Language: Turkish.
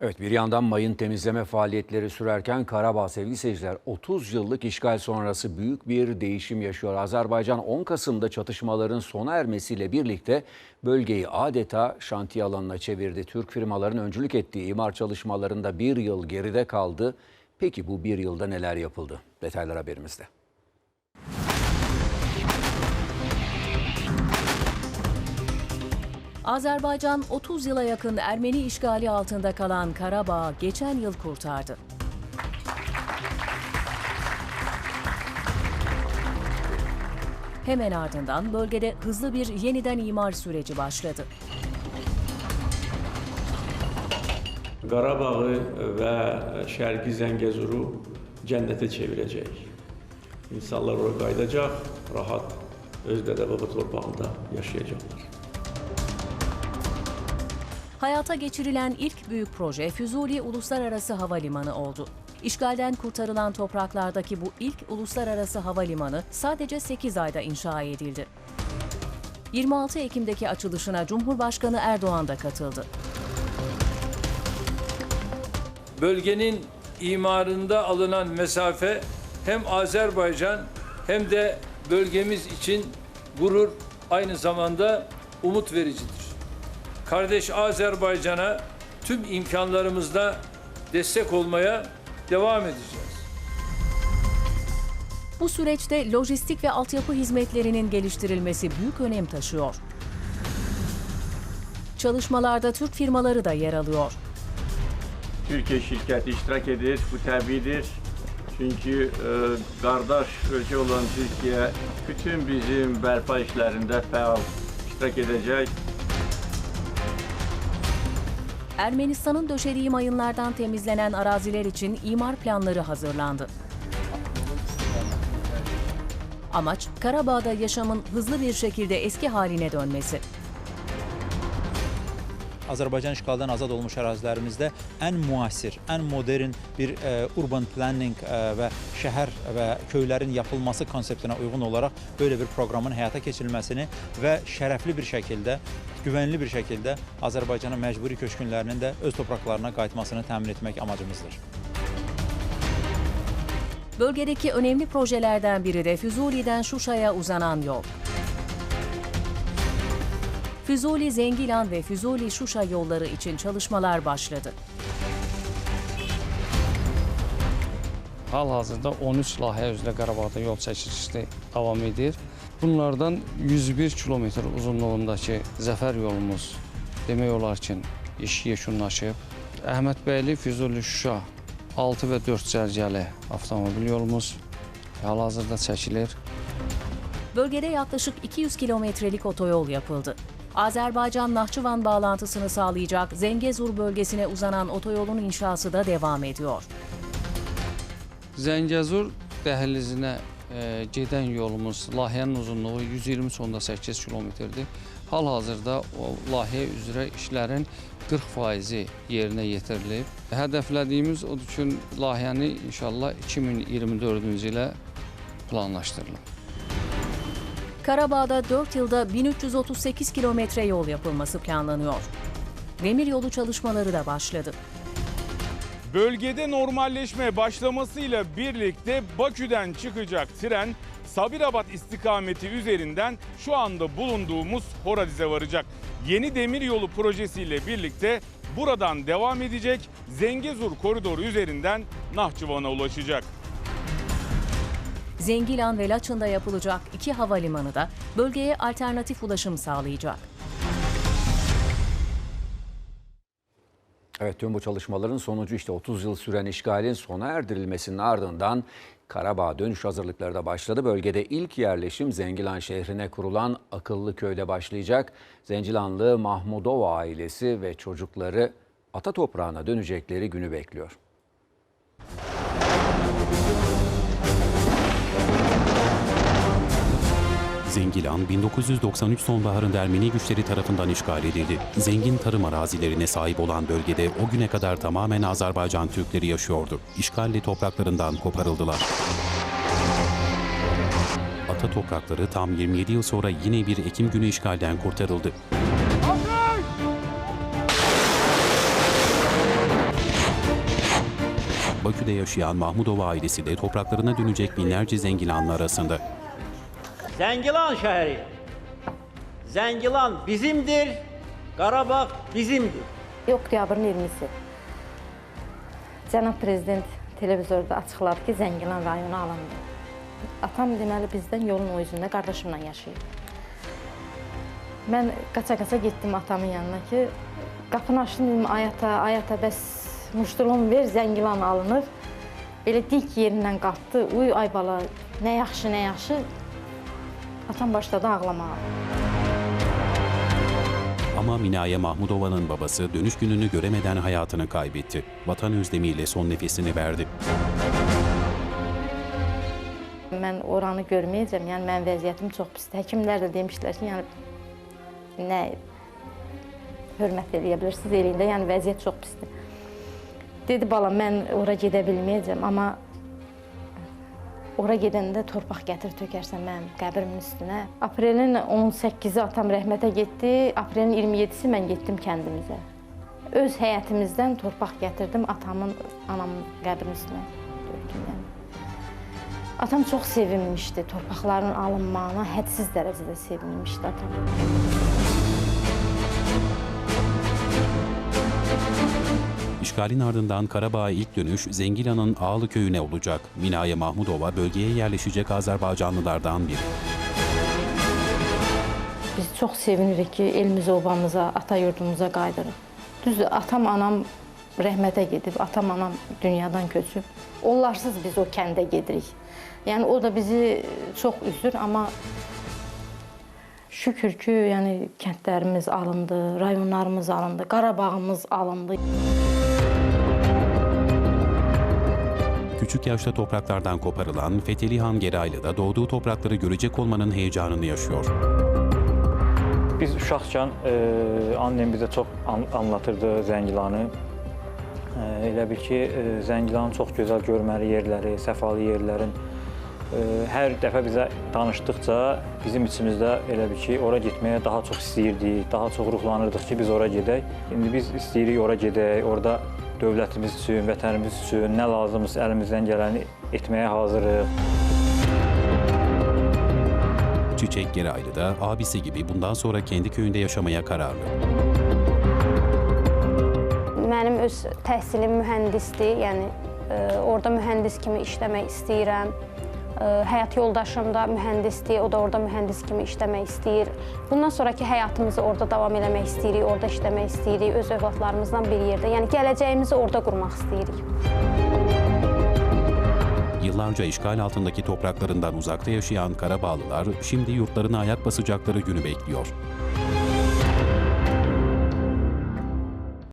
Evet bir yandan mayın temizleme faaliyetleri sürerken Karabağ sevgili seyirciler 30 yıllık işgal sonrası büyük bir değişim yaşıyor. Azerbaycan 10 Kasım'da çatışmaların sona ermesiyle birlikte bölgeyi adeta şantiye alanına çevirdi. Türk firmaların öncülük ettiği imar çalışmalarında bir yıl geride kaldı. Peki bu bir yılda neler yapıldı? Detaylar haberimizde. Azerbaycan 30 yıla yakın Ermeni işgali altında kalan Karabağ geçen yıl kurtardı. Hemen ardından bölgede hızlı bir yeniden imar süreci başladı. Qarabağı və Şərqi Zəngəzuru cənnətə çevirəcək. İnsanlar ora qayıdacaq, rahat öz dədə baba torpağında yaşayacaqlar. Hayata geçirilen ilk büyük proje Füzuli Uluslararası Havalimanı oldu. İşgalden kurtarılan topraklardaki bu ilk uluslararası havalimanı sadece 8 ayda inşa edildi. 26 Ekim'deki açılışına Cumhurbaşkanı Erdoğan da katıldı. bölgenin imarında alınan mesafe hem Azerbaycan hem de bölgemiz için gurur aynı zamanda umut vericidir. Kardeş Azerbaycan'a tüm imkanlarımızla destek olmaya devam edeceğiz. Bu süreçte lojistik ve altyapı hizmetlerinin geliştirilmesi büyük önem taşıyor. Çalışmalarda Türk firmaları da yer alıyor. Türkiye şirketi iştirak edir. Bu təbiidir. Çünki e, qardaş ölkə olan Türkiyə bütün bizim bərpa işlərində fəal iştirak edəcək. Ermenistan'ın döşediği mayınlardan temizlenen araziler için imar planları hazırlandı. Amaç Karabağ'da yaşamın hızlı bir şekilde eski haline dönmesi. Azərbaycan işğaldan azad olmuş ərazilərimizdə ən müasir, ən modern bir e, urban planning e, və şəhər və köylərin yapılması konseptinə uyğun olaraq böyle bir proqramın həyata keçirilməsini və şərəfli bir şəkildə, güvənli bir şəkildə Azərbaycanın məcburi köçkünlərinin də öz topraklarına qayıtmasını təmin etmək amacımızdır. Bölgedeki önemli projelerden biri de Füzuli'den Şuşa'ya uzanan yol. Füzuli Zengilan ve Füzuli Şuşa yolları için çalışmalar başladı. Hal-hazırda 13 layihə üzrə Qarabağda yol çəkilişi davam edir. Bunlardan 101 kilometr uzunluğundakı zəfər yolumuz demək olar ki, iş yekunlaşıb. Əhmədbəyli Füzuli Şuşa 6 və 4 cərgəli avtomobil yolumuz hal-hazırda çəkilir. Bölgede yaklaşık 200 kilometrelik otoyol yapıldı. Azerbaycan-Nahçıvan bağlantısını sağlayacak Zengezur bölgesine uzanan otoyolun inşası da devam ediyor. Zəngəzur dəhlizinə e, gedən yolumuz layihənin uzunluğu 120.8 kilometrdir. Hal-hazırda o layihə üzrə işlərin 40%-i yerinə yetirilib. Hədəflədiyimiz odur ki, layihəni inşallah 2024-cü ilə planlaşdırılıb. Karabağ'da 4 yılda 1338 kilometre yol yapılması planlanıyor. Demiryolu çalışmaları da başladı. Bölgede normalleşme başlamasıyla birlikte Bakü'den çıkacak tren Sabirabad istikameti üzerinden şu anda bulunduğumuz Horadiz'e varacak. Yeni demiryolu projesiyle birlikte buradan devam edecek Zengezur koridoru üzerinden Nahçıvan'a ulaşacak. Zengilan ve Laçın'da yapılacak iki havalimanı da bölgeye alternatif ulaşım sağlayacak. Evet tüm bu çalışmaların sonucu işte 30 yıl süren işgalin sona erdirilmesinin ardından Karabağ dönüş hazırlıkları da başladı. Bölgede ilk yerleşim Zengilan şehrine kurulan akıllı köyde başlayacak. Zencilanlı Mahmudova ailesi ve çocukları ata toprağına dönecekleri günü bekliyor. Zengilan 1993 sonbaharında Ermeni güçleri tarafından işgal edildi. Zengin tarım arazilerine sahip olan bölgede o güne kadar tamamen Azerbaycan Türkleri yaşıyordu. İşgalli topraklarından koparıldılar. Ata toprakları tam 27 yıl sonra yine bir Ekim günü işgalden kurtarıldı. Bakü'de yaşayan Mahmudova ailesi de topraklarına dönecek binlerce Zengilanlı arasında. Zəngilan şəhəri. Zəngilan bizimdir, Qarabağ bizimdir. Oktyabrın 20-si. Cənab Prezident televizorda açıqladı ki, Zəngilan rayonu alındı. Atam deməli bizdən yolun o üzündə qardaşımla yaşayır. Mən qaça-qaça getdim atamın yanına ki, qapını açdım dedim, ayata, ayata bəs muştuluğumu ver, Zəngilan alınır. Belə dik yerindən qalxdı, uy ay bala, nə yaxşı, nə yaxşı. Atam başladı ağlamağa. Ama Minaye Mahmudova'nın babası dönüş gününü göremeden hayatını kaybetti. Vatan özlemiyle son nefesini verdi. Mən oranı görməyəcəm, yəni mənim vəziyyətim çox pisdir. Həkimlər də demişdilər ki, yəni nə hörmət eləyə bilirsiniz eləyində, yəni vəziyyət çox pisdir. Dedi bala, mən ora gedə bilməyəcəm, amma ora gedəndə torpaq gətir tökərsən mənim qəbrimin üstünə. Aprelin 18-i atam rəhmətə getdi, aprelin 27-si mən getdim kəndimizə. Öz həyətimizdən torpaq gətirdim atamın, anamın qəbrinin üstünə tökdüm yəni. Atam çox sevinmişdi torpaqların alınmağına, hədsiz dərəcədə sevinmişdi atam. İşgalin ardından Karabağ'a ilk dönüş Zengilan'ın Ağlı köyüne olacak. Minaye Mahmudova bölgeye yerleşecek Azerbaycanlılardan biri. Biz çox sevinirik ki, elimizə, obamıza, ata yurdumuza qayıdırıq. Düzdür, atam, anam rəhmətə gedib, atam, anam dünyadan köçüb. Onlarsız biz o kəndə gedirik. Yəni o da bizi çox üzür, amma şükür ki, yəni kəndlərimiz alındı, rayonlarımız alındı, Qarabağımız alındı. Küçük yaşta topraklardan koparılan Fethelihan Geraylı'da doğduğu toprakları görecek olmanın heyecanını yaşıyor. Biz uşaqkən e, annem bizə çox an anlatırdı Zəngilanı. E, elə bil ki, e, Zəngilanın çox gözəl görməli yerləri, səfalı yerlərin hər dəfə bizə danışdıqca bizim içimizdə elə bil ki, ora getməyə daha çox istəyirdik, daha çox ruhlanırdıq ki, biz ora gedək. İndi biz istəyirik ora gedək, orada dövlətimiz üçün, vətənimiz üçün nə lazımdırsa əlimizdən gələni etməyə hazırıq. Çiçek Geraylı da abisi gibi bundan sonra kendi köyünde yaşamaya kararlı. Mənim öz təhsilim mühəndisdir, yəni e, orada mühəndis kimi işləmək istəyirəm. E, həyat yoldaşım da mühəndisdir, o da orada mühəndis kimi işləmək istəyir. Bundan sonraki həyatımızı orada davam eləmək istəyirik, orada işləmək istəyirik, öz övladlarımızla bir yerdə. Yəni gələcəyimizi orada qurmaq istəyirik. Yıllarca işgal altındaki topraklarından uzakta yaşayan Karabağlılar şimdi yurtlarına ayak basacakları günü bekliyor.